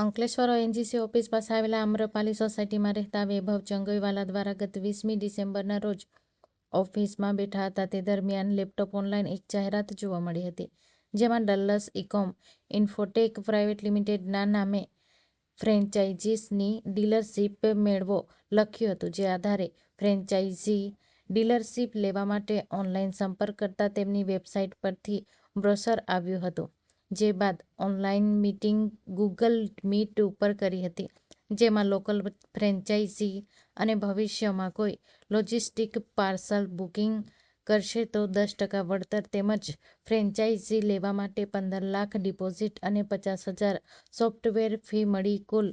Ankleshwar ONGC office પાસે આવેલા આમ્રપાલી સોસાયટીમાં રહેતા વૈભવ ચંગોઈવાલા દ્વારા ગત વીસમી ડિસેમ્બરના રોજ ઓફિસમાં બેઠા હતા. તે દરમિયાન લેપટોપ ઓનલાઈન એક જાહેરાત જોવા મળી હતી, જેમાં ડલ્લસ ઇકોમ ઇન્ફોટેક પ્રાઇવેટ લિમિટેડના નામે ફ્રેન્ચાઇઝીસની ડીલરશીપ મેળવો લખ્યું હતું. જે આધારે ફ્રેન્ચાઇઝી ડીલરશીપ લેવા માટે ઓનલાઈન સંપર્ક કરતા તેમની વેબસાઇટ પરથી બ્રોશર આવ્યું હતું. જે બાદ ઓનલાઈન મીટિંગ ગૂગલ મીટ ઉપર કરી હતી, જેમાં લોકલ ફ્રેન્ચાઇઝી અને ભવિષ્યમાં કોઈ લોજિસ્ટિક પાર્સલ બુકિંગ કરશે તો દસ ટકા વળતર તેમજ ફ્રેન્ચાઇઝી લેવા માટે પંદર લાખ ડિપોઝિટ અને પચાસ હજાર સોફ્ટવેર ફી મળી કુલ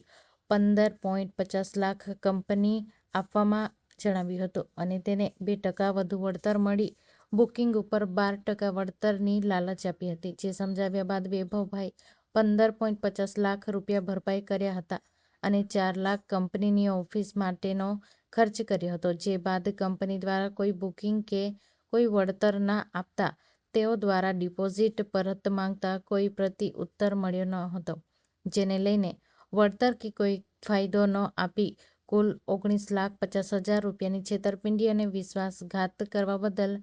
પંદર પોઈન્ટ પચાસ લાખ કંપની આપવામાં જણાવ્યું હતું અને તેને બે ટકા વધુ વળતર મળી બુકિંગ ઉપર બાર ટકા વળતરની લાલચ આપી હતી, જે સમજાવ્યા બાદ વૈભવભાઈ પંદર પોઈન્ટ પચાસ લાખ રૂપિયા ભરપાઈ કર્યા હતા અને ચાર લાખ કંપનીની ઓફિસ માટેનો ખર્ચ કર્યો હતો. જે બાદ કંપની દ્વારા કોઈ બુકિંગ કે કોઈ વળતર ના આપતા તેઓ દ્વારા ડિપોઝિટ પરત માંગતા કોઈ પ્રતિ ઉત્તર મળ્યો ન હતો, જેને લઈને વળતર કે કોઈ ફાયદો ન આપી કુલ ઓગણીસ લાખ પચાસ હજાર રૂપિયાની છેતરપિંડી અને વિશ્વાસઘાત કરવા બદલ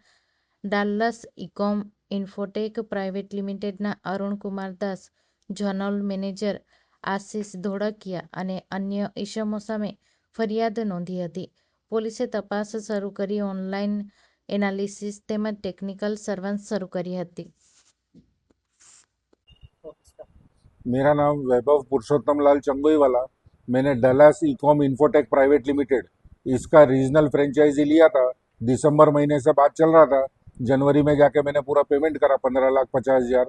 ડાલ્લસ ઇકોમ ઇન્ફોટેક પ્રાઇવેટ લિમિટેડના અરુણકુમાર દાસ ઝોનલ મેનેજર આશિષ ધોળકિયા અને અન્ય ઇસમો સામે ફરિયાદ નોંધી હતી પોલીસે તપાસ શરૂ કરી ઓનલાઈન એનાલિસિસ તેમજ ટેકનિકલ સર્વેલન્સ શરૂ કરી હતી मेरा नाम वैभव पुरुषोत्तम लाल चंगोईवाला मैंने Dallas ecom infotech private limited इसका रीजनल फ्रेंचाइजी लिया था दिसंबर महीने से बात चल रहा था जनवरी में जाके मैंने पूरा पेमेंट करा, पंद्रह लाख पचास हज़ार।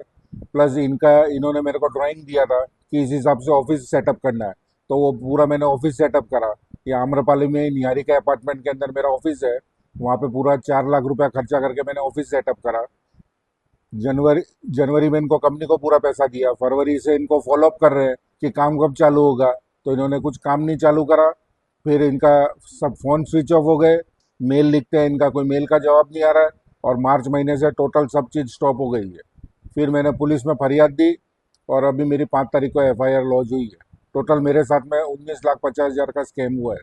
प्लस इनका, इन्होंने मेरे को ड्राइंग दिया था कि इस हिसाब से ऑफ़िस सेटअप करना है। तो वो पूरा मैंने ऑफ़िस सेटअप करा। ये आम्रपाली में निहारी निहारिका अपार्टमेंट के अंदर मेरा ऑफ़िस है। वहाँ पे पूरा चार लाख रुपया खर्चा करके मैंने ऑफ़िस सेटअप करा। जनवरी जनवरी में इनको कंपनी को पूरा पैसा दिया। फरवरी से इनको फॉलोअप कर रहे हैं कि काम कब चालू होगा। तो इन्होंने कुछ काम नहीं चालू करा। फिर इनका सब फ़ोन स्विच ऑफ़ हो गए। मेल लिखते हैं, इनका कोई मेल का जवाब नहीं आ रहा है। और मार्च महीने से टोटल सब चीज़ स्टॉप हो गई है। फिर मैंने पुलिस में फरियाद दी और अभी मेरी पाँच तारीख को एफ़ आई लॉन्च हुई है। टोटल मेरे साथ में उन्नीस लाख पचास हज़ार का स्कैम हुआ है।